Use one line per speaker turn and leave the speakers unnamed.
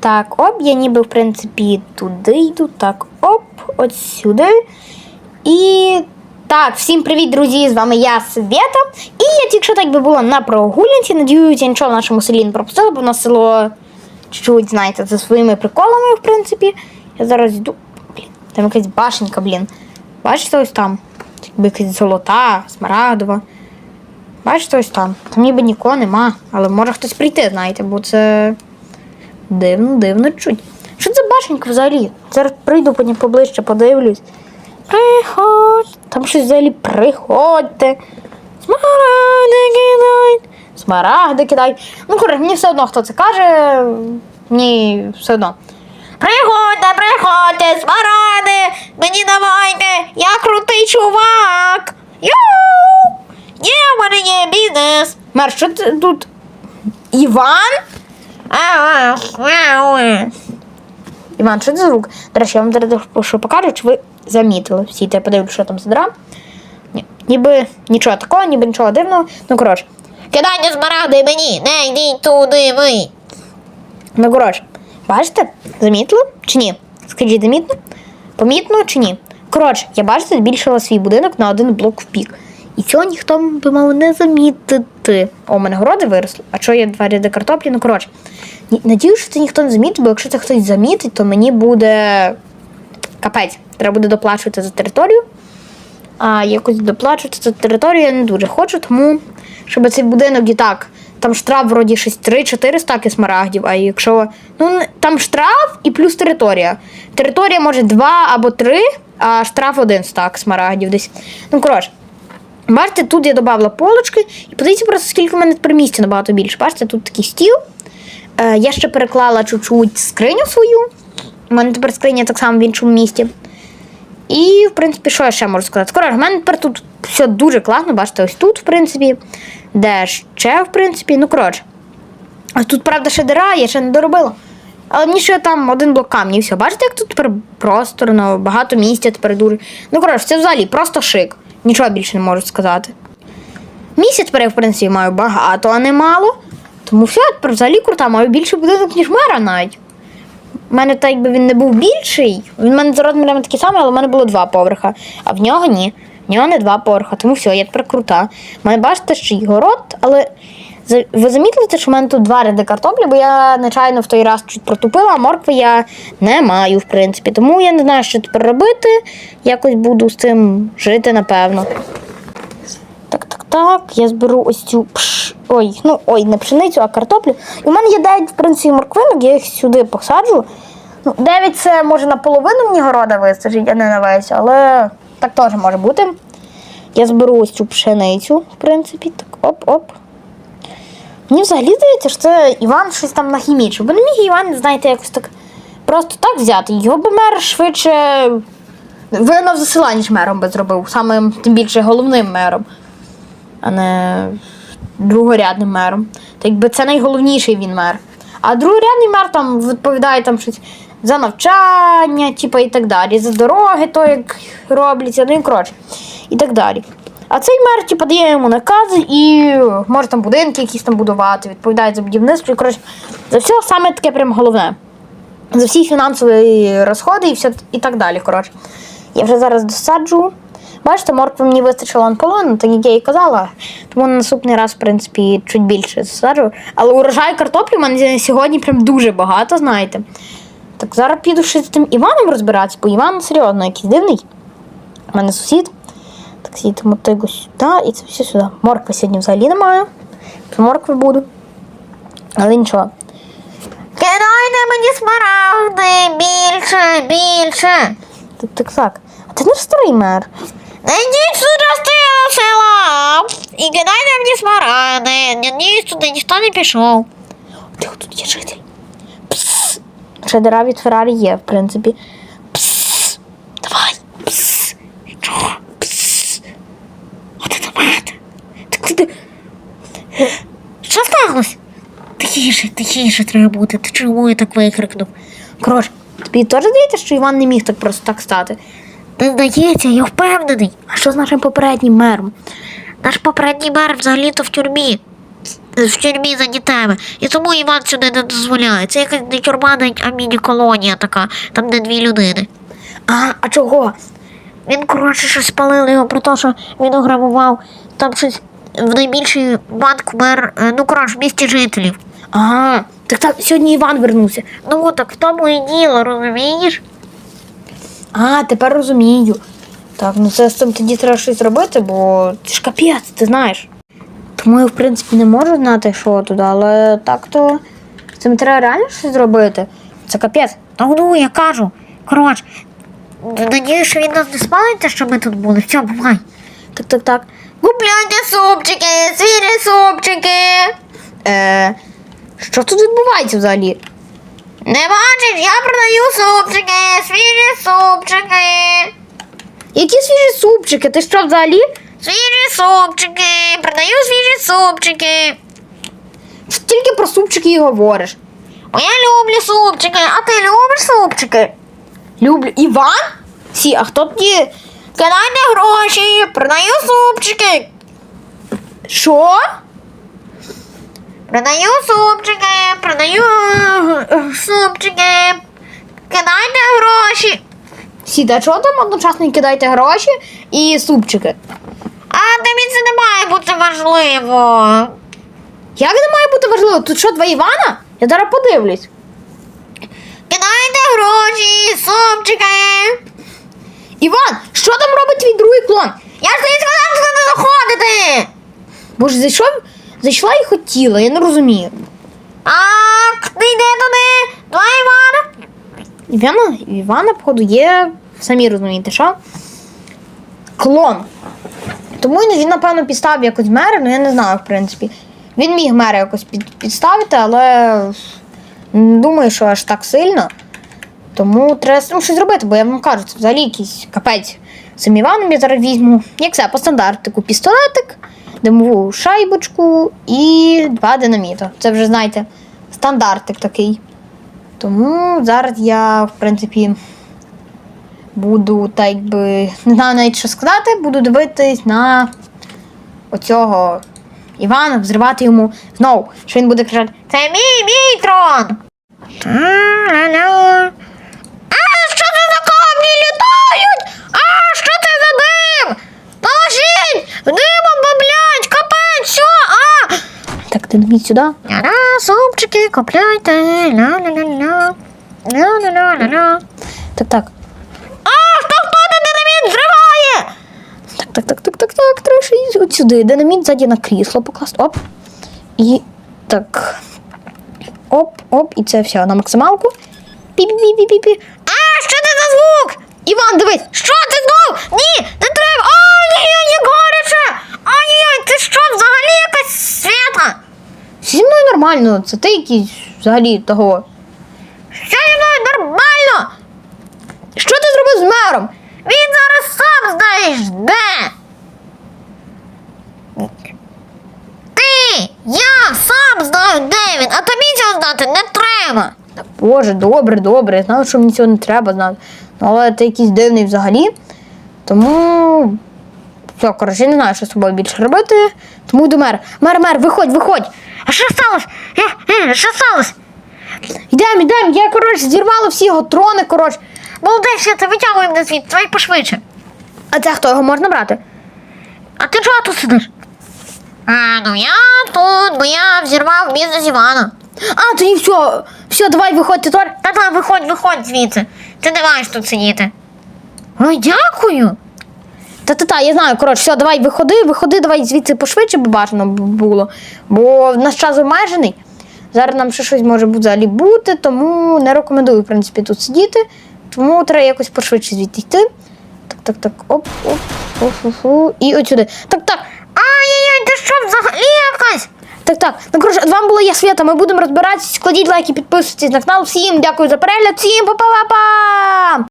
Так, оп, я ніби, в принципі, туди йду. Так, оп, от сюди. І. Так, всім привіт, друзі! З вами я, Света. І я тільки що так би була на прогулянці. Надіюся, нічого в нашому селі не пропустила, бо в нас село чуть-чуть, знаєте, за своїми приколами, в принципі. Я зараз йду. Блін, там якась башенька, блін. Бачите, ось там? Якби якась золота, смарагдова. Бачите, ось там. Там ніби нікого нема, але може хтось прийти, знаєте, бо це дивно, дивно чуть. Що це башенька взагалі? Зараз прийду потім поближче, подивлюсь. Приходь. Там щось взагалі приходьте. Смарагди кидай. Смарагди кидай. Ну, коротше, мені все одно, хто це каже. Мені все одно. Приходьте, приходьте, смаради, мені давайте, я крутий чувак. Йоу! Є, в мене є бізнес. Мер, що ти тут? Іван? Іван, що це за звук? До речі, я вам зараз що покажу, чи ви замітили. Всі те подивлюсь, що там за дра. Ні, ніби нічого такого, ніби нічого дивного. Ну, коротше. Кидайте смарагди мені, не йдіть туди ви. Ну, коротше, бачите? Замітили чи ні? Скажіть, замітно? Помітно чи ні? Коротше, я бачите, збільшила свій будинок на один блок в пік. І цього ніхто би мав не замітити. О, у мене городи виросли. А що є два ряди картоплі? Ну, коротше. Надіюсь, що це ніхто не замітить, бо якщо це хтось замітить, то мені буде капець. Треба буде доплачувати за територію. А якось доплачувати за територію я не дуже хочу, тому щоб цей будинок і так. Там штраф вроді щось 3-4 стаки смарагдів, а якщо. Ну, там штраф і плюс територія. Територія може 2 або 3, а штраф 1 стак смарагдів десь. Ну, коротше. Бачите, тут я додавала полочки, і подивіться просто, скільки в мене тепер місця набагато більше. Бачите, тут такий стіл. Е, я ще переклала чуть-чуть скриню свою. У мене тепер скриня так само в іншому місті. І, в принципі, що я ще можу сказати? Коротше, в мене тепер тут все дуже класно, бачите, ось тут, в принципі, де ще, в принципі, ну коротше. А тут, правда, ще дира, я ще не доробила. Але мені ще там один блок камні і все. Бачите, як тут тепер просторно, багато місця тепер дуже. Ну, коротше, це взагалі просто шик. Нічого більше не можу сказати. Місяць я, в принципі, маю багато, а не мало. Тому все, взагалі крута, маю більше будинок, ніж мера навіть. У мене так якби він не був більший. Він в мене за розмірами такий самий, але в мене було два поверха. А в нього ні. В нього не два поверха, тому все, я тепер крута. У мене бачите, ще й город, але ви замітили, що в мене тут два ряди картоплі, бо я нечайно в той раз чуть протупила, а моркви я не маю, в принципі. Тому я не знаю, що тепер робити. Якось буду з цим жити, напевно. Так, так, так. Я зберу ось цю пш. Ой, ну ой, не пшеницю, а картоплю. І в мене є 9, в принципі, морквинок, я їх сюди посаджу. Ну, 9 це може наполовину мені города вистачить, а не на весь, але так теж може бути. Я зберу ось цю пшеницю, в принципі. Так, оп-оп. Мені взагалі здається, що це Іван щось там нахімічив. Бо не міг Іван, знаєте, якось так просто так взяти. Його би мер швидше вигнав за села, ніж мером би зробив. Самим тим більше головним мером, а не другорядним мером. Так якби це найголовніший він мер. А другорядний мер там відповідає там щось за навчання, типу, і так далі, за дороги, то як робляться, ну і коротше, і так далі. А цей мер, типу, дає йому накази і може там будинки якісь там будувати, відповідає за будівництво. Коротше, за все саме таке прям головне. За всі фінансові розходи і все і так далі. Коротше. Я вже зараз досаджу. Бачите, моркви мені вистачило анполону, так як я і казала. Тому на наступний раз, в принципі, чуть більше засаджу. Але урожай картоплі в мене сьогодні прям дуже багато, знаєте. Так зараз піду ще з тим Іваном розбиратися, бо Іван серйозно якийсь дивний. У мене сусід. Так сидіти мотигу сюди і це все сюди. Моркви сьогодні взагалі немає. Про моркви буду. Але нічого. Кидайте мені смарагди більше, більше. Так, так, так. А ти не старий мер. Найдіть сюди з села і кидайте мені смарагди. Ні, туди ніхто не пішов. Тихо, тут є житель. Пс. Ще дира від Феррарі є, в принципі. Пс. Давай. Пс. Що? Пс. От це мене. Так ти. Що сталося? Тихіше, тихіше треба бути. Ти чому я так викрикнув? Коротше, тобі теж здається, що Іван не міг так просто так стати? Не здається, я впевнений. А що з нашим попереднім мером? Наш попередній мер взагалі-то в тюрмі.
в тюрмі за дітей. І тому Іван сюди не дозволяє. Це якась не тюрма, а міні-колонія така, там де дві людини.
А, а чого?
Він, коротше, щось спалили його про те, що він ограбував там щось в найбільший банк мер, е, ну коротше, в місті жителів.
Ага, так так, сьогодні Іван вернувся.
Ну так в тому і діло, розумієш?
А, тепер розумію. Так, ну це з цим тоді треба щось робити, бо це ж капець, ти знаєш. Тому я, в принципі, не можу знати, що туди, але так то з цим треба реально щось зробити. Це капець.
Ну, ну, я кажу. Коротше, надію, що він нас не спалить, те, що ми тут були. Все, бувай.
Так, так, так.
Купляйте супчики, свіжі супчики.
Е, що тут відбувається взагалі?
Не бачиш, я продаю супчики, свіжі супчики.
Які свіжі супчики? Ти що взагалі?
Свіжі супчики, продаю свіжі супчики.
Тільки про супчики і говориш.
О, я люблю супчики, а ти любиш супчики?
Люблю. Іван? Сі, а хто тоді?
Кидайте гроші, продаю супчики.
Що?
Продаю супчики, продаю е, супчики. Кидайте гроші.
Сі, та чого там одночасно кидайте гроші і супчики?
А тобі це не має бути важливо.
Як не має бути важливо? Тут що, два Івана? Я зараз подивлюсь.
Кидайте гроші, супчики.
Іван, що там робить твій другий клон?
Я ж тобі сказав, що не заходити.
Боже, зайшов, зайшла і хотіла, я не розумію.
Так, ти йди туди. Два Івана.
Івана, Івана, походу, є, самі розумієте, що? Клон. Тому він, він, напевно, підставив якось мера, ну я не знаю, в принципі. Він міг мера якось під, підставити, але не думаю, що аж так сильно. Тому треба ну, щось зробити, бо я вам кажу, це взагалі якийсь капець. Цим Іваном я зараз візьму, як все, по стандартику, пістолетик, димову шайбочку і два динаміта. Це вже, знаєте, стандартик такий. Тому зараз я, в принципі, буду так якби. Не знаю навіть що сказати, буду дивитись на оцього Івана, взривати йому знову, що він буде кричати.
Це мій, мій трон. Та-ля-ля. А, що це за камні літають? А, що це за дим? Димом баблять, капець, що? А!
Так, ти дивіть сюди.
Ля-ля, супчики, купляйте, ля-ля-ля-ля. Ля-ля-ля-ля-ля.
Так, так.
А, хто хто на динаміт зриває?
Так, так, так, так, так, так. Треба ще от сюди. Динаміт ззаді на крісло покласти. Оп. І так. Оп, оп, і це все на максималку. Пі-пі-пі-пі-пі.
А, що це за звук?
Іван, дивись!
Що це знов? Ні, не треба. Ой-ой-ой, як гаряче. Ой-ой-ой, це що, взагалі якась свята?
Зі мною нормально, це ти якийсь взагалі того.
Що зі мною нормально?
Що ти зробив з мером?
Він зараз сам знаєш де. Ти, я сам знаю, де він, а тобі цього знати не треба.
Боже, добре, добре. Я знав, що мені цього не треба знати. Ну, але ти якийсь дивний взагалі. Тому. Все, коротше, не знаю, що з тобою більше робити. Тому йду мер. Мер, мер, виходь, виходь.
А що сталося? Е, е, що сталося?
Йдемо, йдемо. Я, коротше, зірвала всі його трони, коротше.
Молодець, це витягуємо на звідти, давай пошвидше.
А це хто його можна брати?
А ти чого тут сидиш? А, ну я тут, бо я взірвав бізнес Івана.
А, тоді все. Все, давай виходь, Тор.
Та-та, виходь, виходь звідси. Ти не маєш тут сидіти. Ой, дякую.
Та-та-та, я знаю, коротше, все, давай виходи, виходи, давай звідси пошвидше б бажано було. Бо наш час обмежений. Зараз нам ще щось може взагалі бути, тому не рекомендую, в принципі, тут сидіти. Тому треба якось пошвидше звідти йти. Так, так, так, оп, оп, фу-фу-фу. І от сюди. Так, так,
Ай-яй-яй, ти що взагалі якась?
так, так. Ну, коротше, з вами була я Свята. Ми будемо розбиратися. Складіть лайки, підписуйтесь на канал. Всім дякую за перегляд. Всім па-па-па-па!